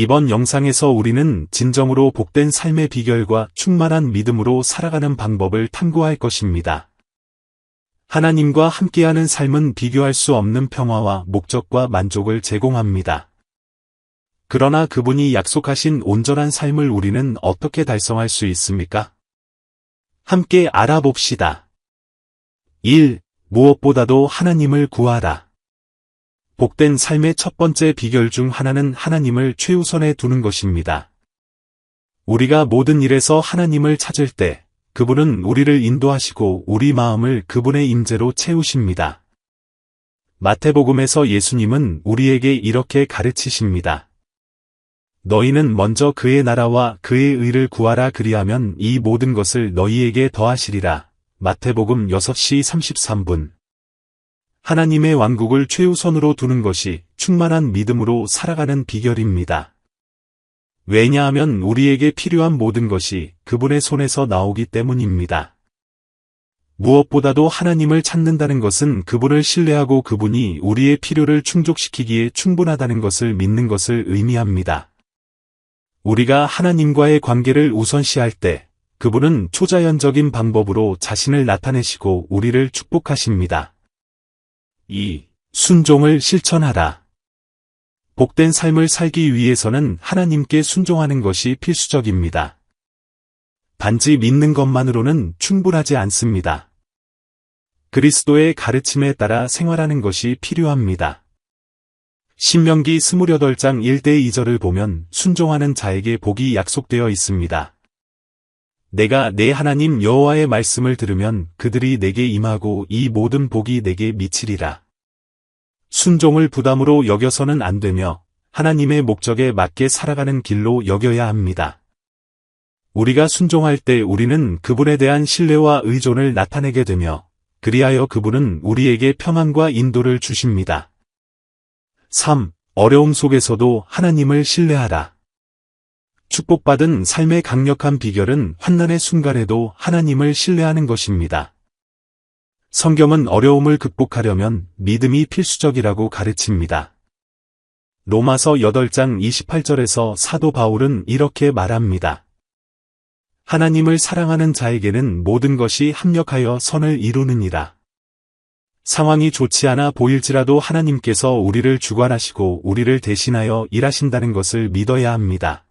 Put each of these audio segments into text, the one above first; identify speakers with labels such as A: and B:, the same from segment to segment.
A: 이번 영상에서 우리는 진정으로 복된 삶의 비결과 충만한 믿음으로 살아가는 방법을 탐구할 것입니다. 하나님과 함께하는 삶은 비교할 수 없는 평화와 목적과 만족을 제공합니다. 그러나 그분이 약속하신 온전한 삶을 우리는 어떻게 달성할 수 있습니까? 함께 알아봅시다. 1. 무엇보다도 하나님을 구하라. 복된 삶의 첫 번째 비결 중 하나는 하나님을 최우선에 두는 것입니다. 우리가 모든 일에서 하나님을 찾을 때 그분은 우리를 인도하시고 우리 마음을 그분의 임재로 채우십니다. 마태복음에서 예수님은 우리에게 이렇게 가르치십니다. 너희는 먼저 그의 나라와 그의 의를 구하라 그리하면 이 모든 것을 너희에게 더하시리라. 마태복음 6시 33분. 하나님의 왕국을 최우선으로 두는 것이 충만한 믿음으로 살아가는 비결입니다. 왜냐하면 우리에게 필요한 모든 것이 그분의 손에서 나오기 때문입니다. 무엇보다도 하나님을 찾는다는 것은 그분을 신뢰하고 그분이 우리의 필요를 충족시키기에 충분하다는 것을 믿는 것을 의미합니다. 우리가 하나님과의 관계를 우선시할 때 그분은 초자연적인 방법으로 자신을 나타내시고 우리를 축복하십니다. 2. 순종을 실천하라. 복된 삶을 살기 위해서는 하나님께 순종하는 것이 필수적입니다. 단지 믿는 것만으로는 충분하지 않습니다. 그리스도의 가르침에 따라 생활하는 것이 필요합니다. 신명기 28장 1대 2절을 보면 순종하는 자에게 복이 약속되어 있습니다. 내가 내 하나님 여호와의 말씀을 들으면 그들이 내게 임하고 이 모든 복이 내게 미치리라. 순종을 부담으로 여겨서는 안 되며 하나님의 목적에 맞게 살아가는 길로 여겨야 합니다. 우리가 순종할 때 우리는 그분에 대한 신뢰와 의존을 나타내게 되며 그리하여 그분은 우리에게 평안과 인도를 주십니다. 3. 어려움 속에서도 하나님을 신뢰하라. 축복받은 삶의 강력한 비결은 환난의 순간에도 하나님을 신뢰하는 것입니다. 성경은 어려움을 극복하려면 믿음이 필수적이라고 가르칩니다. 로마서 8장 28절에서 사도 바울은 이렇게 말합니다. 하나님을 사랑하는 자에게는 모든 것이 합력하여 선을 이루느니라. 상황이 좋지 않아 보일지라도 하나님께서 우리를 주관하시고 우리를 대신하여 일하신다는 것을 믿어야 합니다.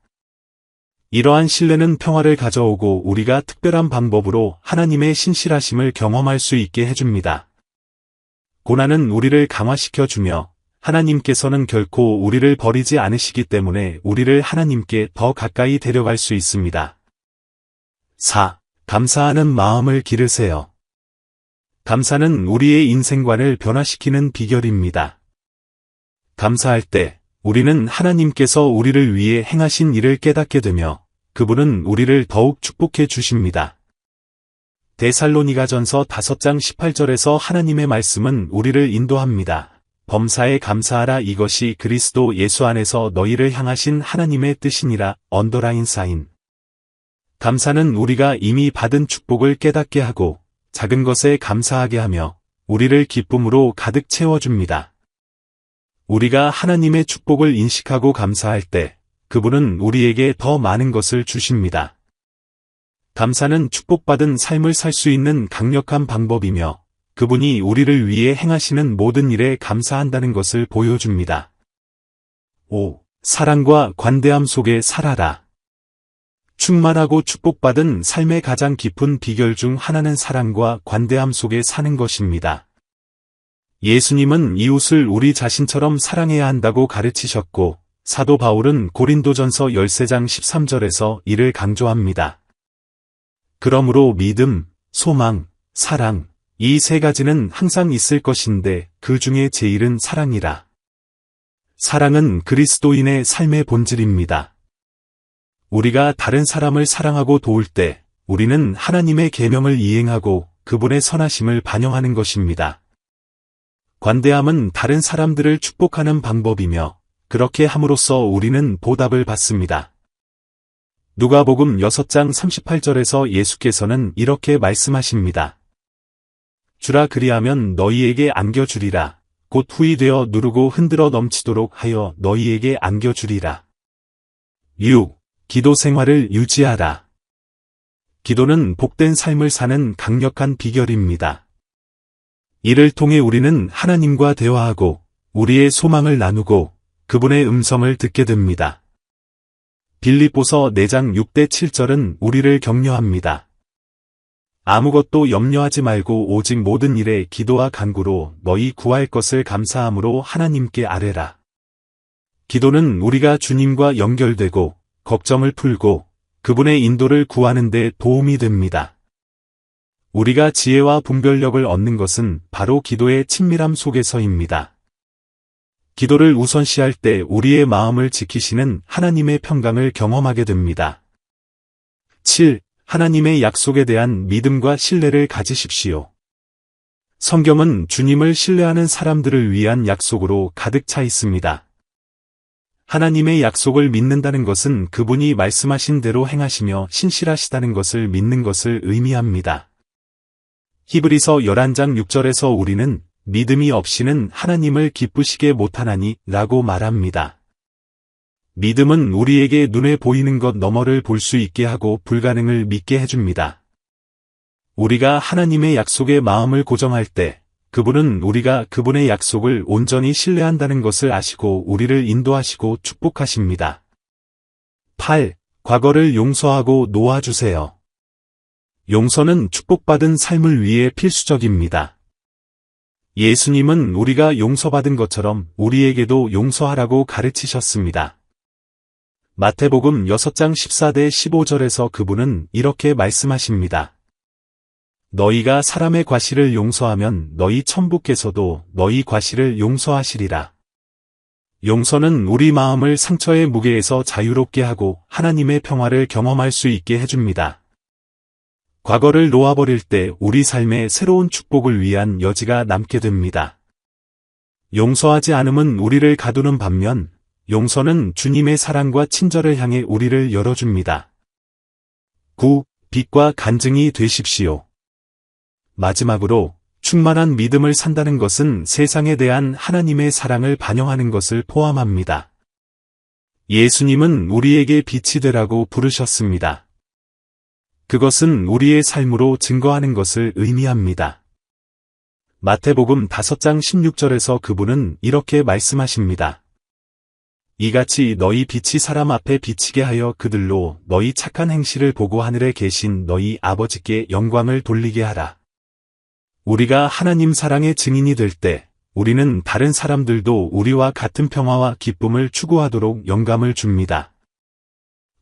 A: 이러한 신뢰는 평화를 가져오고 우리가 특별한 방법으로 하나님의 신실하심을 경험할 수 있게 해줍니다. 고난은 우리를 강화시켜 주며 하나님께서는 결코 우리를 버리지 않으시기 때문에 우리를 하나님께 더 가까이 데려갈 수 있습니다. 4. 감사하는 마음을 기르세요. 감사는 우리의 인생관을 변화시키는 비결입니다. 감사할 때 우리는 하나님께서 우리를 위해 행하신 일을 깨닫게 되며 그분은 우리를 더욱 축복해 주십니다. 데살로니가 전서 5장 18절에서 하나님의 말씀은 우리를 인도합니다. 범사에 감사하라 이것이 그리스도 예수 안에서 너희를 향하신 하나님의 뜻이니라 언더라인 사인. 감사는 우리가 이미 받은 축복을 깨닫게 하고 작은 것에 감사하게 하며 우리를 기쁨으로 가득 채워줍니다. 우리가 하나님의 축복을 인식하고 감사할 때 그분은 우리에게 더 많은 것을 주십니다. 감사는 축복받은 삶을 살 수 있는 강력한 방법이며 그분이 우리를 위해 행하시는 모든 일에 감사한다는 것을 보여줍니다. 5. 사랑과 관대함 속에 살아라. 충만하고 축복받은 삶의 가장 깊은 비결 중 하나는 사랑과 관대함 속에 사는 것입니다. 예수님은 이웃을 우리 자신처럼 사랑해야 한다고 가르치셨고 사도 바울은 고린도전서 13장 13절에서 이를 강조합니다. 그러므로 믿음, 소망, 사랑, 이 세 가지는 항상 있을 것인데 그 중에 제일은 사랑이라. 사랑은 그리스도인의 삶의 본질입니다. 우리가 다른 사람을 사랑하고 도울 때 우리는 하나님의 계명을 이행하고 그분의 선하심을 반영하는 것입니다. 관대함은 다른 사람들을 축복하는 방법이며 그렇게 함으로써 우리는 보답을 받습니다. 누가복음 6장 38절에서 예수께서는 이렇게 말씀하십니다. 주라 그리하면 너희에게 안겨주리라. 곧 후이 되어 누르고 흔들어 넘치도록 하여 너희에게 안겨주리라. 6. 기도 생활을 유지하라. 기도는 복된 삶을 사는 강력한 비결입니다. 이를 통해 우리는 하나님과 대화하고 우리의 소망을 나누고 그분의 음성을 듣게 됩니다. 빌립보서 4장 6대 7절은 우리를 격려합니다. 아무것도 염려하지 말고 오직 모든 일에 기도와 간구로 너희 구할 것을 감사함으로 하나님께 아뢰라. 기도는 우리가 주님과 연결되고 걱정을 풀고 그분의 인도를 구하는 데 도움이 됩니다. 우리가 지혜와 분별력을 얻는 것은 바로 기도의 친밀함 속에서입니다. 기도를 우선시할 때 우리의 마음을 지키시는 하나님의 평강을 경험하게 됩니다. 7. 하나님의 약속에 대한 믿음과 신뢰를 가지십시오. 성경은 주님을 신뢰하는 사람들을 위한 약속으로 가득 차 있습니다. 하나님의 약속을 믿는다는 것은 그분이 말씀하신 대로 행하시며 신실하시다는 것을 믿는 것을 의미합니다. 히브리서 11장 6절에서 우리는 믿음이 없이는 하나님을 기쁘시게 못하나니 라고 말합니다. 믿음은 우리에게 눈에 보이는 것 너머를 볼 수 있게 하고 불가능을 믿게 해줍니다. 우리가 하나님의 약속에 마음을 고정할 때 그분은 우리가 그분의 약속을 온전히 신뢰한다는 것을 아시고 우리를 인도하시고 축복하십니다. 8. 과거를 용서하고 놓아주세요. 용서는 축복받은 삶을 위해 필수적입니다. 예수님은 우리가 용서받은 것처럼 우리에게도 용서하라고 가르치셨습니다. 마태복음 6장 14대 15절에서 그분은 이렇게 말씀하십니다. 너희가 사람의 과실을 용서하면 너희 천부께서도 너희 과실을 용서하시리라. 용서는 우리 마음을 상처의 무게에서 자유롭게 하고 하나님의 평화를 경험할 수 있게 해줍니다. 과거를 놓아버릴 때 우리 삶에 새로운 축복을 위한 여지가 남게 됩니다. 용서하지 않음은 우리를 가두는 반면 용서는 주님의 사랑과 친절을 향해 우리를 열어줍니다. 9. 빛과 간증이 되십시오. 마지막으로 충만한 믿음을 산다는 것은 세상에 대한 하나님의 사랑을 반영하는 것을 포함합니다. 예수님은 우리에게 빛이 되라고 부르셨습니다. 그것은 우리의 삶으로 증거하는 것을 의미합니다. 마태복음 5장 16절에서 그분은 이렇게 말씀하십니다. 이같이 너희 빛이 사람 앞에 비치게 하여 그들로 너희 착한 행실을 보고 하늘에 계신 너희 아버지께 영광을 돌리게 하라. 우리가 하나님 사랑의 증인이 될 때 우리는 다른 사람들도 우리와 같은 평화와 기쁨을 추구하도록 영감을 줍니다.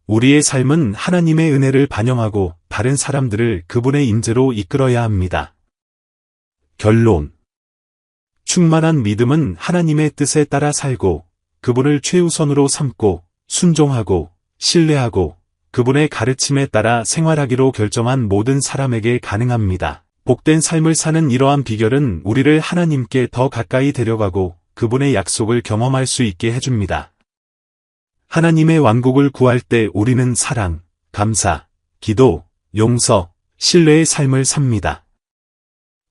A: 우리의 삶은 하나님의 은혜를 반영하고 다른 사람들을 그분의 인재로 이끌어야 합니다. 결론 충만한 믿음은 하나님의 뜻에 따라 살고 그분을 최우선으로 삼고 순종하고 신뢰하고 그분의 가르침에 따라 생활하기로 결정한 모든 사람에게 가능합니다. 복된 삶을 사는 이러한 비결은 우리를 하나님께 더 가까이 데려가고 그분의 약속을 경험할 수 있게 해줍니다. 하나님의 왕국을 구할 때 우리는 사랑, 감사, 기도, 용서, 신뢰의 삶을 삽니다.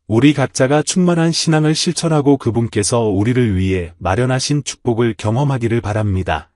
A: 우리 각자가 충만한 신앙을 실천하고 그분께서 우리를 위해 마련하신 축복을 경험하기를 바랍니다.